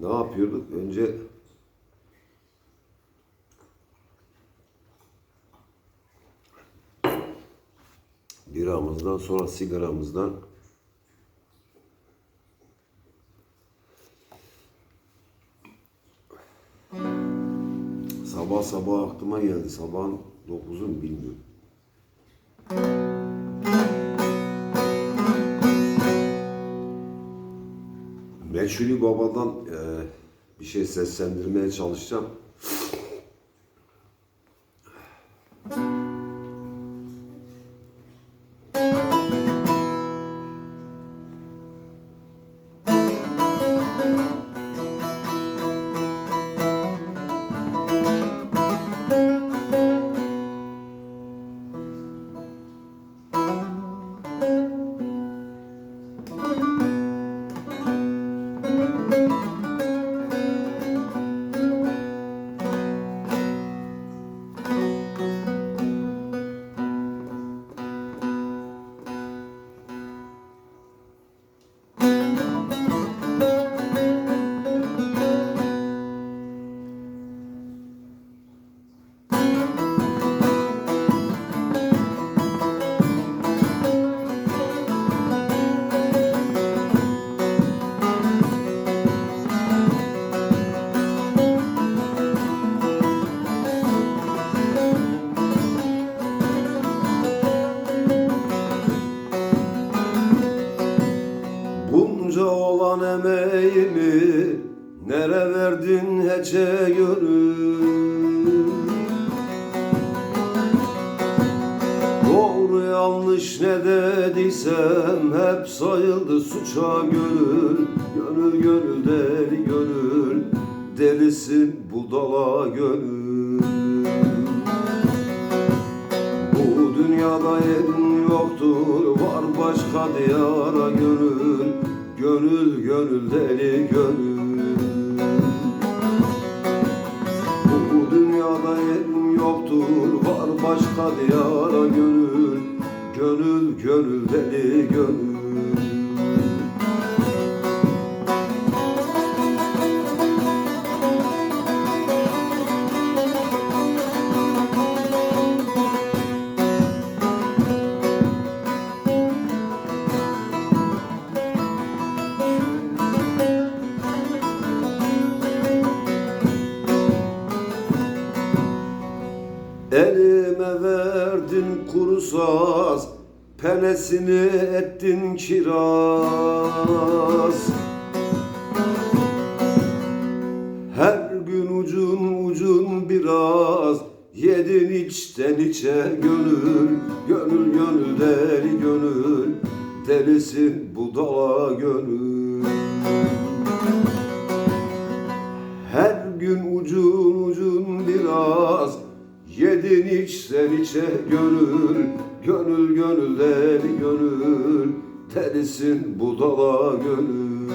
Ne yapıyorduk? Önce biramızdan sonra sigaramızdan sabah sabah aklıma geldi. Sabahın 9'u mu bilmiyorum. Meşhuri Baba'dan e, bir şey seslendirmeye çalışacağım. Nere verdin hece gönül? Doğru yanlış ne dediysem hep sayıldı suça gönül. Gönül gönül deli gönül delisin budala gönül. Bu dünyada yerin yoktur Var başka diyara gönül. Gönül gönül deli gönül başka diyara gönül Gönül gönül deli gönül Elime verdin kuru saz Penesini ettin kiraz. Her gün ucun ucun biraz Yedin içten içe gönül Gönül gönül deli gönül Delisin budala gönül. Her gün ucun ucun biraz Yedin içsen içe gönül Gönül gönül deli gönül Delisin budala gönül.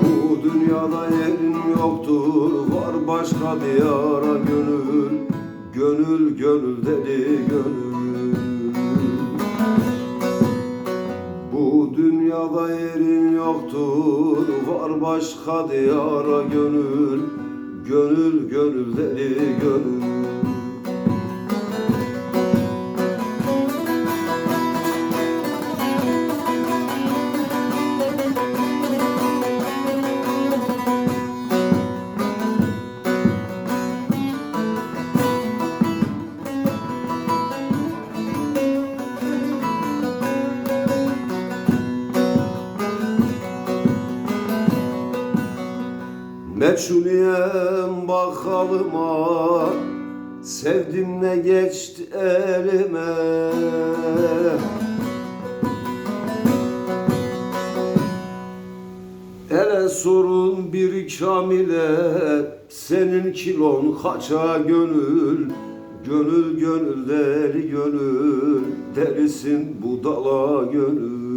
Bu dünyada yerin yoktur Var başka diyara gönül Gönül gönül deli gönül. Bu dünyada yerin yoktur Var başka diyara gönül Gönül gönül deli gönül Meçhuliyem bakalıma Sevdim ne geçti elime. Ele sorun bir kamile Senin kilon kaça gönül. Gönül gönül deli gönül Delisin budala gönül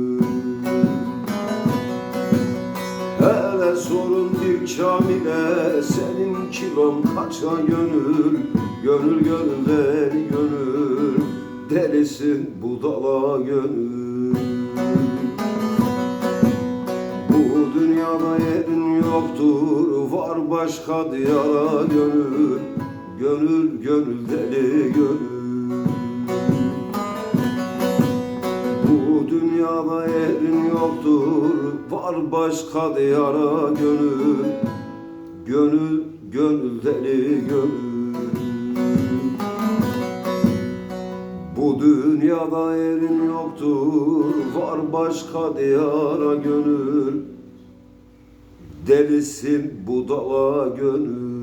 Bir kamile Senin kilon kaça gönül Gönül gönül deli gönül Delisin budala gönül. Bu yoktur var başka diyara gönül Gönül gönül deli gönül. Bu dünyada yerin yoktur var başka diyara gönül Gönül gönül deli gönül. Bu dünyada yerin yoktur Var başka diyara gönül. Delisin budala gönül